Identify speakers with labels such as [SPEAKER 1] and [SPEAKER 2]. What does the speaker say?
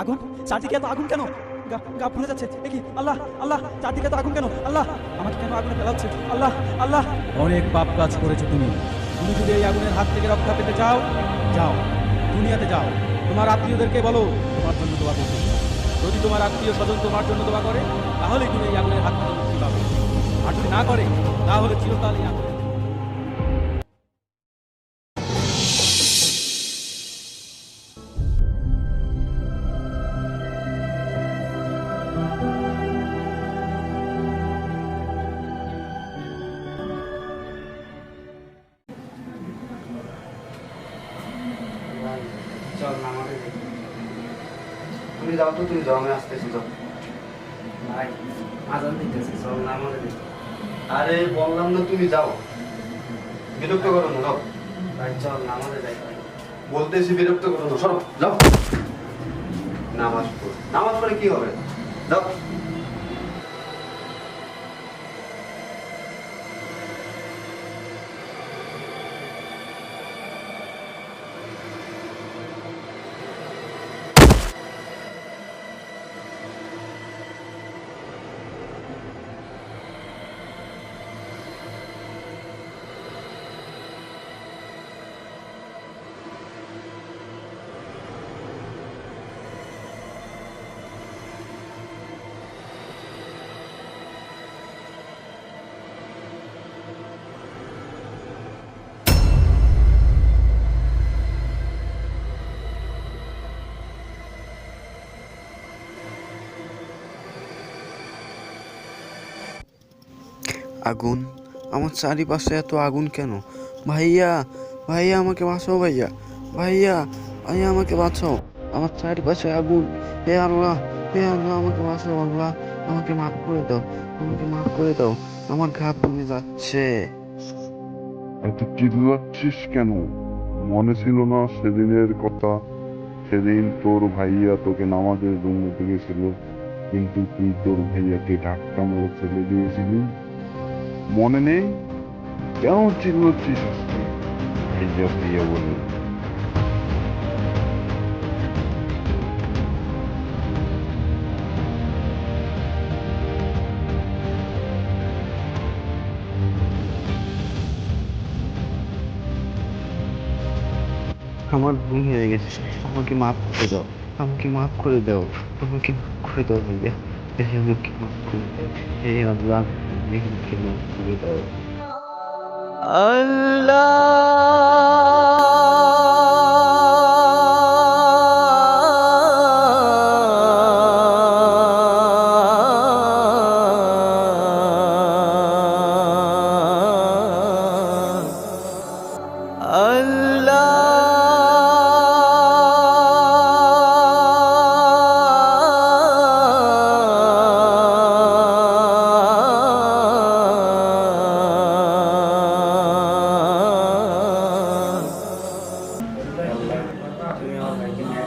[SPEAKER 1] আগুন? চারদিকে এত আগুন কেন? গা গা পুড়ে যাচ্ছে। দেখি আল্লাহ আল্লাহ চারদিকে এত আগুন কেন? আল্লাহ আমাকে কেন আগুনে ফেলা হচ্ছে আল্লাহ আল্লাহ। অনেক পাপ কাজ করেছ তুমি। তুমি যদি এই আগুনের হাত থেকে রক্ষা পেতে চাও যাও। দুনিয়াতে যাও। তোমার আত্মীয়দেরকে বলো তোমার জন্য দোয়া করতে যদি তোমার আত্মীয় স্বজন তোমার জন্য দোয়া করে তাহলে তুমি এই আগুনের হাত থেকে মুক্তি পাবে। আর যদি না করে তাহলে চিরকাল এই আগুনের
[SPEAKER 2] চল না তুমি যাও তো তুমি যাও আমি আসতেছি যাও। ভাই আজান দিতেছি চল না আরে বললাম না তুমি যাও। বিরক্ত করো না যাও। ভাই চল না আমাদের যাই। বলতেছি বিরক্ত করো না সরো যাও। নামাজ পড়। নামাজ পড়ে কি হবে? যাও।
[SPEAKER 3] আগুন? আমার চারিপাশে এত আগুন কেন? ভাইয়া ভাইয়া আমাকে বাঁচাও ভাইয়া। ভাইয়া ভাইয়া আমাকে বাঁচাও। আমার চারিপাশে আগুন। হে আল্লাহ হে আল্লাহ, আমাকে বাঁচাও আল্লাহ। আমাকে মাফ করে দাও। আমাকে মাফ করে দাও। আমার ঘা পুড়ে যাচ্ছে।
[SPEAKER 4] এত চিল্লাচ্ছিস কেন? মনে ছিল না সেদিনের কথা। সেদিন তোর ভাইয়া তোকে নামাজের জন্য ডেকেছিল। কিন্তু তুই তোর ভাইয়াকে ধাক্কা মেরে ফেলে দিয়েছিলি? মনে নেই? কেন বলে
[SPEAKER 3] আমার ভুল হয়ে গেছে। আমাকে মাফ করে দাও। আমাকে মাফ করে দাও। আমাকে মাফ করে দাও, ভাইয়া। আমাকে মাফ করে দাও। এই আল্লাহ। আমাকে মাফ করে দাও
[SPEAKER 1] আল্লাহ dünya ve yine